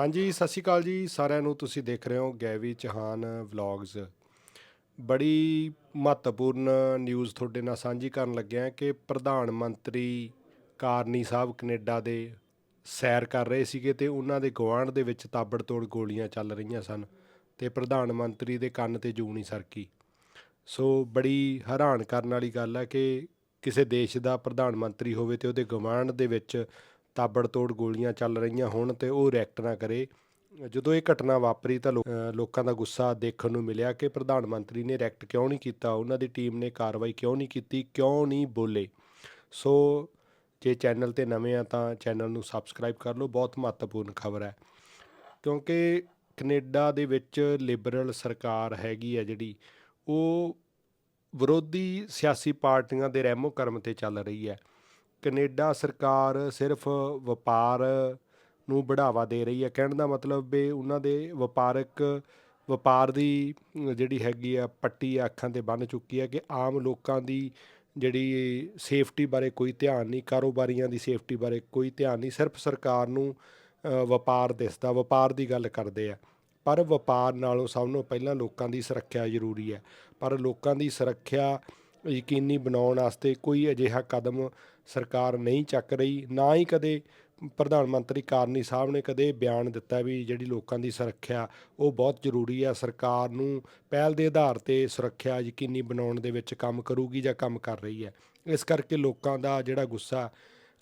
ਹਾਂਜੀ, ਸਤਿ ਸ਼੍ਰੀ ਅਕਾਲ ਜੀ। ਸਾਰਿਆਂ ਨੂੰ ਤੁਸੀਂ ਦੇਖ ਰਹੇ ਹੋ ਗੈਵੀ ਚੌਹਾਨ ਵਲੌਗਸ ਬੜੀ ਮਹੱਤਵਪੂਰਨ ਨਿਊਜ਼ ਤੁਹਾਡੇ ਨਾਲ ਸਾਂਝੀ ਕਰਨ ਲੱਗਿਆ ਕਿ ਪ੍ਰਧਾਨ ਮੰਤਰੀ ਕਾਰਨੀ ਸਾਹਿਬ ਕੈਨੇਡਾ ਦੇ ਸੈਰ ਕਰ ਰਹੇ ਸੀਗੇ ਤੇ ਉਹਨਾਂ ਦੇ ਗੁਆਂਢ ਦੇ ਵਿੱਚ ਤਾਬੜਤੋੜ ਗੋਲੀਆਂ ਚੱਲ ਰਹੀਆਂ ਸਨ ਤੇ ਪ੍ਰਧਾਨ ਮੰਤਰੀ ਦੇ ਕੰਨ ਤੇ ਜੂ ਨਹੀਂ ਸਰਕੀ। ਸੋ ਬੜੀ ਹੈਰਾਨ ਕਰਨ ਵਾਲੀ ਗੱਲ ਹੈ ਕਿ ਕਿਸੇ ਦੇਸ਼ ਦਾ ਪ੍ਰਧਾਨ ਮੰਤਰੀ ਹੋਵੇ ਤੇ ਉਹਦੇ ਗੁਆਂਢ ਦੇ ਵਿੱਚ ਤਾਬੜਤੋੜ ਗੋਲੀਆਂ ਚੱਲ ਰਹੀਆਂ ਹੋਣ ਤੇ ਉਹ ਰਿਐਕਟ ਨਾ ਕਰੇ। ਜਦੋਂ ਇਹ ਘਟਨਾ ਵਾਪਰੀ ਤਾਂ ਲੋ- ਲੋਕਾਂ ਦਾ ਗੁੱਸਾ ਦੇਖਣ ਨੂੰ ਮਿਲਿਆ ਕਿ ਪ੍ਰਧਾਨ ਮੰਤਰੀ ਨੇ ਰਿਐਕਟ ਕਿਉਂ ਨਹੀਂ ਕੀਤਾ, ਉਹਨਾਂ ਦੀ ਟੀਮ ਨੇ ਕਾਰਵਾਈ ਕਿਉਂ ਨਹੀਂ ਕੀਤੀ, ਕਿਉਂ ਨਹੀਂ ਬੋਲੇ। ਸੋ ਜੇ ਚੈਨਲ ਤੇ ਨਵੇਂ ਆ ਤਾਂ ਚੈਨਲ ਨੂੰ ਸਬਸਕ੍ਰਾਈਬ ਕਰ ਲਓ, ਬਹੁਤ ਮਹੱਤਵਪੂਰਨ ਖਬਰ ਹੈ। ਕਿਉਂਕਿ ਕੈਨੇਡਾ ਦੇ ਵਿੱਚ ਲਿਬਰਲ ਸਰਕਾਰ ਹੈਗੀ ਆ ਜਿਹੜੀ, ਉਹ ਵਿਰੋਧੀ ਸਿਆਸੀ ਪਾਰਟੀਆਂ ਦੇ ਰਹਿਮੋ ਕਰਮ ਤੇ ਚੱਲ ਰਹੀ ਹੈ। ਕੈਨੇਡਾ ਸਰਕਾਰ ਸਿਰਫ ਵਪਾਰ ਨੂੰ ਬੜਾਵਾ ਦੇ ਰਹੀ ਹੈ। ਕਹਿਣ ਦਾ ਮਤਲਬ ਵੀ ਉਹਨਾਂ ਦੇ ਵਪਾਰਕ, ਵਪਾਰ ਦੀ ਜਿਹੜੀ ਹੈਗੀ ਆ, ਪੱਟੀ ਅੱਖਾਂ ਤੇ ਬੰਨ ਚੁੱਕੀ ਹੈ ਕਿ ਆਮ ਲੋਕਾਂ ਦੀ ਜਿਹੜੀ ਸੇਫਟੀ ਬਾਰੇ ਕੋਈ ਧਿਆਨ ਨਹੀਂ, ਕਾਰੋਬਾਰੀਆਂ ਦੀ ਸੇਫਟੀ ਬਾਰੇ ਕੋਈ ਧਿਆਨ ਨਹੀਂ, ਸਿਰਫ ਸਰਕਾਰ ਨੂੰ ਵਪਾਰ ਦਿਸਦਾ, ਵਪਾਰ ਦੀ ਗੱਲ ਕਰਦੇ ਆ। ਪਰ ਵਪਾਰ ਨਾਲੋਂ ਸਭ ਤੋਂ ਪਹਿਲਾਂ ਲੋਕਾਂ ਦੀ ਸੁਰੱਖਿਆ ਜ਼ਰੂਰੀ ਹੈ। ਪਰ ਲੋਕਾਂ ਦੀ ਸੁਰੱਖਿਆ ਯਕੀਨੀ ਬਣਾਉਣ ਵਾਸਤੇ ਕੋਈ ਅਜਿਹਾ ਕਦਮ ਸਰਕਾਰ ਨਹੀਂ ਚੱਕ ਰਹੀ, ਨਾ ਹੀ ਕਦੇ ਪ੍ਰਧਾਨ ਮੰਤਰੀ ਕਾਰਨੀ ਸਾਹਿਬ ਨੇ ਕਦੇ ਬਿਆਨ ਦਿੱਤਾ ਵੀ ਜਿਹੜੀ ਲੋਕਾਂ ਦੀ ਸੁਰੱਖਿਆ ਉਹ ਬਹੁਤ ਜ਼ਰੂਰੀ ਆ, ਸਰਕਾਰ ਨੂੰ ਪਹਿਲ ਦੇ ਆਧਾਰ ਤੇ ਸੁਰੱਖਿਆ ਯਕੀਨੀ ਬਣਾਉਣ ਦੇ ਵਿੱਚ ਕੰਮ ਕਰੂਗੀ ਜਾਂ ਕੰਮ ਕਰ ਰਹੀ ਹੈ। ਇਸ ਕਰਕੇ ਲੋਕਾਂ ਦਾ ਜਿਹੜਾ ਗੁੱਸਾ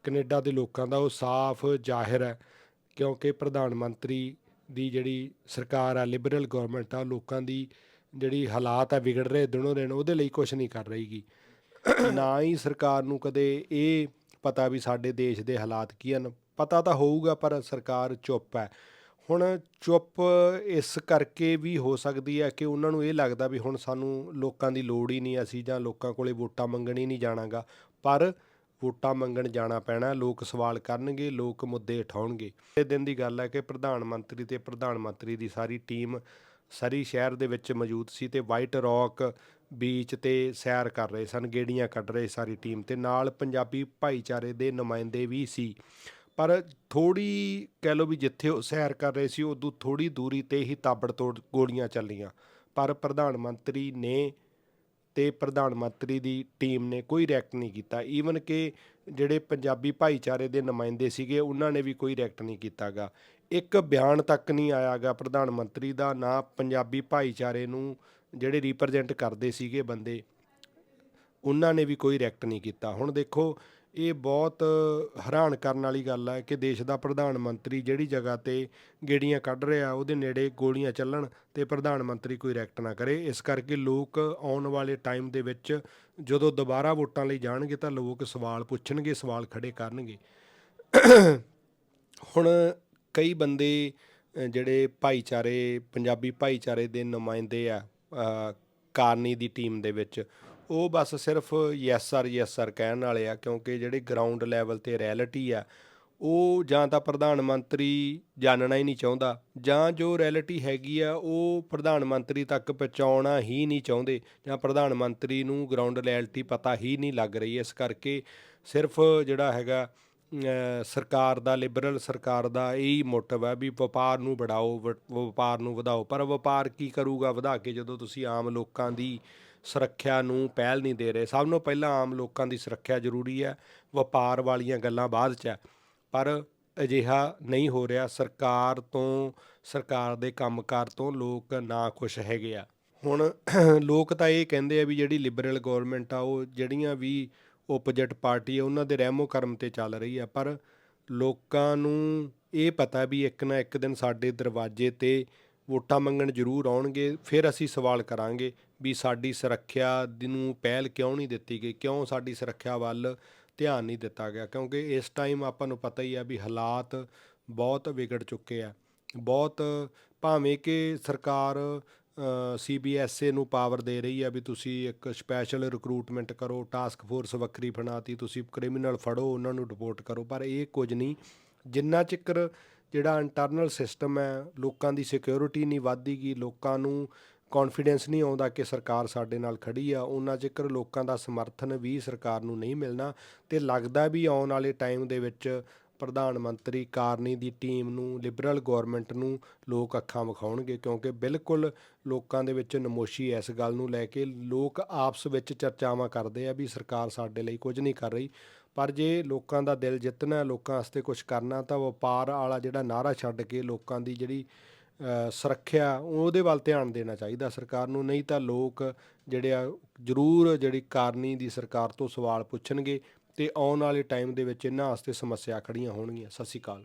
ਕੈਨੇਡਾ ਦੇ ਲੋਕਾਂ ਦਾ ਉਹ ਸਾਫ਼ ਜ਼ਾਹਿਰ ਹੈ, ਕਿਉਂਕਿ ਪ੍ਰਧਾਨ ਮੰਤਰੀ ਦੀ ਜਿਹੜੀ ਸਰਕਾਰ ਆ, ਲਿਬਰਲ ਗਵਰਨਮੈਂਟ ਆ, ਲੋਕਾਂ ਦੀ ਜਿਹੜੀ ਹਾਲਾਤ ਆ ਵਿਗੜ ਰਹੇ ਦਿਨੋਂ ਦਿਨ, ਉਹਦੇ ਲਈ ਕੁਝ ਨਹੀਂ ਕਰ ਰਹੀਗੀ। ਨਾ ਹੀ ਸਰਕਾਰ ਨੂੰ ਕਦੇ ਇਹ ਪਤਾ ਵੀ ਸਾਡੇ ਦੇਸ਼ ਦੇ ਹਾਲਾਤ ਕੀ ਹਨ। ਪਤਾ ਤਾਂ ਹੋਊਗਾ, ਪਰ ਸਰਕਾਰ ਚੁੱਪ ਹੈ। ਹੁਣ ਚੁੱਪ ਇਸ ਕਰਕੇ ਵੀ ਹੋ ਸਕਦੀ ਹੈ ਕਿ ਉਹਨਾਂ ਨੂੰ ਇਹ ਲੱਗਦਾ ਵੀ ਹੁਣ ਸਾਨੂੰ ਲੋਕਾਂ ਦੀ ਲੋੜ ਹੀ ਨਹੀਂ, ਅਸੀਂ ਜਾਂ ਲੋਕਾਂ ਕੋਲੇ ਵੋਟਾਂ ਮੰਗਣ ਹੀ ਨਹੀਂ ਜਾਣਾਗਾ। ਪਰ ਵੋਟਾਂ ਮੰਗਣ ਜਾਣਾ ਪੈਣਾ, ਲੋਕ ਸਵਾਲ ਕਰਨਗੇ, ਲੋਕ ਮੁੱਦੇ ਉਠਾਉਣਗੇ। ਇਹ ਦਿਨ ਦੀ ਗੱਲ ਹੈ ਕਿ ਪ੍ਰਧਾਨ ਮੰਤਰੀ ਤੇ ਪ੍ਰਧਾਨ ਮੰਤਰੀ ਦੀ ਸਾਰੀ ਟੀਮ ਸਰੀ ਸ਼ਹਿਰ ਦੇ ਵਿੱਚ ਮੌਜੂਦ ਸੀ ਤੇ ਵਾਈਟ ਰੌਕ ਬੀਚ ਤੇ ਸੈਰ ਕਰ ਰਹੇ ਸਨ, ਗੇੜੀਆਂ ਕੱਢ ਰਹੇ ਸਾਰੀ ਟੀਮ ਤੇ ਨਾਲ ਪੰਜਾਬੀ ਭਾਈਚਾਰੇ ਦੇ ਨੁਮਾਇੰਦੇ ਵੀ ਸੀ। ਪਰ ਥੋੜੀ ਕਹਿ ਲਓ ਵੀ ਜਿੱਥੇ ਉਹ ਸੈਰ ਕਰ ਰਹੇ ਸੀ, ਉਦੋਂ ਥੋੜੀ ਦੂਰੀ ਤੇ ਹੀ ਤਾਬੜਤੋੜ ਗੋਲੀਆਂ ਚੱਲੀਆਂ। ਪਰ ਪ੍ਰਧਾਨ ਮੰਤਰੀ ਨੇ ਤੇ ਪ੍ਰਧਾਨ ਮੰਤਰੀ ਦੀ ਟੀਮ ਨੇ ਕੋਈ ਰਿਐਕਟ ਨਹੀਂ ਕੀਤਾ। ਈਵਨ ਕਿ ਜਿਹੜੇ ਪੰਜਾਬੀ ਭਾਈਚਾਰੇ ਦੇ ਨੁਮਾਇੰਦੇ ਸੀਗੇ, ਉਹਨਾਂ ਨੇ ਵੀ ਕੋਈ ਰਿਐਕਟ ਨਹੀਂ ਕੀਤਾਗਾ। ਇੱਕ ਬਿਆਨ ਤੱਕ ਨਹੀਂ ਆਇਆਗਾ ਪ੍ਰਧਾਨ ਮੰਤਰੀ ਦਾ, ਨਾ ਪੰਜਾਬੀ ਭਾਈਚਾਰੇ ਨੂੰ ਜਿਹੜੇ ਰਿਪਰੈਜ਼ੈਂਟ ਕਰਦੇ ਸੀਗੇ ਬੰਦੇ। ਉਹਨਾਂ ਨੇ ਵੀ ਕੋਈ ਰਿਐਕਟ ਨਹੀਂ ਕੀਤਾ। ਹੁਣ ਦੇਖੋ, ਇਹ ਬਹੁਤ ਹੈਰਾਨ ਕਰਨ ਵਾਲੀ ਗੱਲ ਹੈ ਕਿ ਦੇਸ਼ ਦਾ ਪ੍ਰਧਾਨ ਮੰਤਰੀ ਜਿਹੜੀ ਜਗ੍ਹਾ ਤੇ ਗੇੜੀਆਂ ਕੱਢ ਰਿਹਾ, ਉਹਦੇ ਨੇੜੇ ਗੋਲੀਆਂ ਚੱਲਣ ਤੇ ਪ੍ਰਧਾਨ ਮੰਤਰੀ ਕੋਈ ਰਿਐਕਟ ਨਾ ਕਰੇ। ਇਸ ਕਰਕੇ ਲੋਕ ਆਉਣ ਵਾਲੇ ਟਾਈਮ ਦੇ ਵਿੱਚ ਜਦੋਂ ਦੁਬਾਰਾ ਵੋਟਾਂ ਲਈ ਜਾਣਗੇ ਤਾਂ ਲੋਕ ਸਵਾਲ ਪੁੱਛਣਗੇ, ਸਵਾਲ ਖੜੇ ਕਰਨਗੇ। ਹੁਣ ਕਈ ਬੰਦੇ ਜਿਹੜੇ ਭਾਈਚਾਰੇ, ਪੰਜਾਬੀ ਭਾਈਚਾਰੇ ਦੇ ਨੁਮਾਇੰਦੇ ਆ ਕਾਰਨੀ ਦੀ ਟੀਮ ਦੇ ਵਿੱਚ ਉਹ ਬਸ ਸਿਰਫ ਯੈਸ ਸਰ ਯੈਸ ਸਰ ਕਹਿਣ ਵਾਲੇ ਆ, ਕਿਉਂਕਿ ਜਿਹੜੇ ਗਰਾਊਂਡ ਲੈਵਲ ਤੇ ਰਿਐਲਿਟੀ ਆ, ਉਹ ਜਾਂ ਤਾਂ ਪ੍ਰਧਾਨ ਮੰਤਰੀ ਜਾਣਨਾ ਹੀ ਨਹੀਂ ਚਾਹੁੰਦਾ, ਜਾਂ ਜੋ ਰਿਐਲਿਟੀ ਹੈਗੀ ਆ, ਉਹ ਪ੍ਰਧਾਨ ਮੰਤਰੀ ਤੱਕ ਪਹੁੰਚਾਉਣਾ ਹੀ ਨਹੀਂ ਚਾਹੁੰਦੇ, ਜਾਂ ਪ੍ਰਧਾਨ ਮੰਤਰੀ ਨੂੰ ਗਰਾਊਂਡ ਰਿਐਲਿਟੀ ਪਤਾ ਹੀ ਨਹੀਂ ਲੱਗ ਰਹੀ, ਇਸ ਕਰਕੇ ਸਿਰਫ ਜਿਹੜਾ ਹੈਗਾ ਸਰਕਾਰ ਦਾ ਲਿਬਰਲ ਸਰਕਾਰ ਦਾ ਇਹੀ ਮੋਟਿਵ ਹੈ ਵੀ ਵਪਾਰ ਨੂੰ ਵਧਾਓ ਵ- ਵਪਾਰ ਨੂੰ ਵਧਾਓ, ਪਰ ਵਪਾਰ ਕੀ ਕਰੂਗਾ ਵਧਾ ਕੇ ਜਦੋਂ ਤੁਸੀਂ ਆਮ ਲੋਕਾਂ ਦੀ ਸੁਰੱਖਿਆ ਨੂੰ ਪਹਿਲ ਨਹੀਂ ਦੇ ਰਹੇ। ਸਭ ਨੂੰ ਪਹਿਲਾਂ ਆਮ ਲੋਕਾਂ ਦੀ ਸੁਰੱਖਿਆ ਜ਼ਰੂਰੀ ਹੈ, ਵਪਾਰ ਵਾਲੀਆਂ ਗੱਲਾਂ ਬਾਅਦ 'ਚ ਹੈ। ਪਰ ਅਜਿਹਾ ਨਹੀਂ ਹੋ ਰਿਹਾ। ਸਰਕਾਰ ਤੋਂ, ਸਰਕਾਰ ਦੇ ਕੰਮਕਾਰ ਤੋਂ ਲੋਕ ਨਾ ਖੁਸ਼ ਹੈਗੇ ਆ। ਹੁਣ ਲੋਕ ਤਾਂ ਇਹ ਕਹਿੰਦੇ ਆ ਵੀ ਜਿਹੜੀ ਲਿਬਰਲ ਗਵਰਨਮੈਂਟ ਆ, ਉਹ ਜਿਹੜੀਆਂ ਵੀ ਓਪੋਜਿਟ ਪਾਰਟੀ ਆ, ਉਹਨਾਂ ਦੇ ਰਹਿਮੋ ਕਰਮ ਤੇ ਚੱਲ ਰਹੀ ਆ। ਪਰ ਲੋਕਾਂ ਨੂੰ ਇਹ ਪਤਾ ਵੀ ਇੱਕ ਨਾ ਇੱਕ ਦਿਨ ਸਾਡੇ ਦਰਵਾਜ਼ੇ ਤੇ ਵੋਟਾਂ ਮੰਗਣ ਜ਼ਰੂਰ ਆਉਣਗੇ, ਫਿਰ ਅਸੀਂ ਸਵਾਲ ਕਰਾਂਗੇ ਵੀ ਸਾਡੀ ਸੁਰੱਖਿਆ ਨੂੰ ਪਹਿਲ ਕਿਉਂ ਨਹੀਂ ਦਿੱਤੀ ਗਈ, ਕਿਉਂ ਸਾਡੀ ਸੁਰੱਖਿਆ ਵੱਲ ਧਿਆਨ ਨਹੀਂ ਦਿੱਤਾ ਗਿਆ, ਕਿਉਂਕਿ ਇਸ ਟਾਈਮ ਆਪਾਂ ਨੂੰ ਪਤਾ ਹੀ ਆ ਵੀ ਹਾਲਾਤ ਬਹੁਤ ਵਿਗੜ ਚੁੱਕੇ ਆ। ਬਹੁਤ ਭਾਵੇਂ ਕਿ ਸਰਕਾਰ ਸੀਬੀਐਸਏ ਨੂੰ ਪਾਵਰ ਦੇ ਰਹੀ ਆ ਵੀ ਤੁਸੀਂ ਇੱਕ ਸਪੈਸ਼ਲ ਰਿਕਰੂਟਮੈਂਟ ਕਰੋ ਟਾਸਕ ਫੋਰਸ ਵੱਖਰੀ ਬਣਾਤੀ, ਤੁਸੀਂ ਕ੍ਰਿਮੀਨਲ ਫੜੋ, ਉਹਨਾਂ ਨੂੰ ਡਿਪੋਰਟ ਕਰੋ, ਪਰ ਇਹ ਕੁਝ ਨਹੀਂ। ਜਿੰਨਾ ਚਿਕਰ ਜਿਹੜਾ ਇੰਟਰਨਲ ਸਿਸਟਮ ਹੈ, ਲੋਕਾਂ ਦੀ ਸਿਕਿਉਰਿਟੀ ਨਹੀਂ ਵਧਦੀਗੀ ਲੋਕਾਂ ਨੂੰ ਕੌਨਫੀਡੈਂਸ ਨਹੀਂ ਆਉਂਦਾ ਕਿ ਸਰਕਾਰ ਸਾਡੇ ਨਾਲ ਖੜੀ ਆ। ਉਹਨਾਂ ਚਿਕਰ ਲੋਕਾਂ ਦਾ ਸਮਰਥਨ ਵੀ ਸਰਕਾਰ ਨੂੰ ਨਹੀਂ ਮਿਲਣਾ ਤੇ ਲੱਗਦਾ ਵੀ ਆਉਣ ਵਾਲੇ ਟਾਈਮ ਦੇ ਵਿੱਚ ਪ੍ਰਧਾਨ ਮੰਤਰੀ ਕਾਰਨੀ ਦੀ ਟੀਮ ਨੂੰ, ਲਿਬਰਲ ਗਵਰਨਮੈਂਟ ਨੂੰ ਲੋਕ ਅੱਖਾਂ ਵਿਖਾਉਣਗੇ ਕਿਉਂਕਿ ਬਿਲਕੁਲ ਲੋਕਾਂ ਦੇ ਵਿੱਚ ਨਮੋਸ਼ੀ ਇਸ ਗੱਲ ਨੂੰ ਲੈ ਕੇ ਲੋਕ ਆਪਸ ਵਿੱਚ ਚਰਚਾਵਾਂ ਕਰਦੇ ਆ ਵੀ ਸਰਕਾਰ ਸਾਡੇ ਲਈ ਕੁਝ ਨਹੀਂ ਕਰ ਰਹੀ। ਪਰ ਜੇ ਲੋਕਾਂ ਦਾ ਦਿਲ ਜਿੱਤਣਾ, ਲੋਕਾਂ ਵਾਸਤੇ ਕੁਝ ਕਰਨਾ ਤਾਂ ਵਪਾਰ ਵਾਲਾ ਜਿਹੜਾ ਨਾਰਾ ਛੱਡ ਕੇ ਲੋਕਾਂ ਦੀ ਜਿਹੜੀ ਸੁਰੱਖਿਆ ਉਹਦੇ ਵੱਲ ਧਿਆਨ ਦੇਣਾ ਚਾਹੀਦਾ ਸਰਕਾਰ ਨੂੰ, ਨਹੀਂ ਤਾਂ ਲੋਕ ਜਿਹੜੇ ਆ ਜ਼ਰੂਰ ਜਿਹੜੀ ਕਾਰਨੀ ਦੀ ਸਰਕਾਰ ਤੋਂ ਸਵਾਲ ਪੁੱਛਣਗੇ। ਤੇ ਆਉਣ ਵਾਲੇ ਟਾਈਮ ਦੇ ਵਿੱਚ ਇਹਨਾਂ ਵਾਸਤੇ ਸਮੱਸਿਆ ਖੜੀਆਂ ਹੋਣਗੀਆਂ। ਸਤਿ ਸ਼੍ਰੀ ਅਕਾਲ।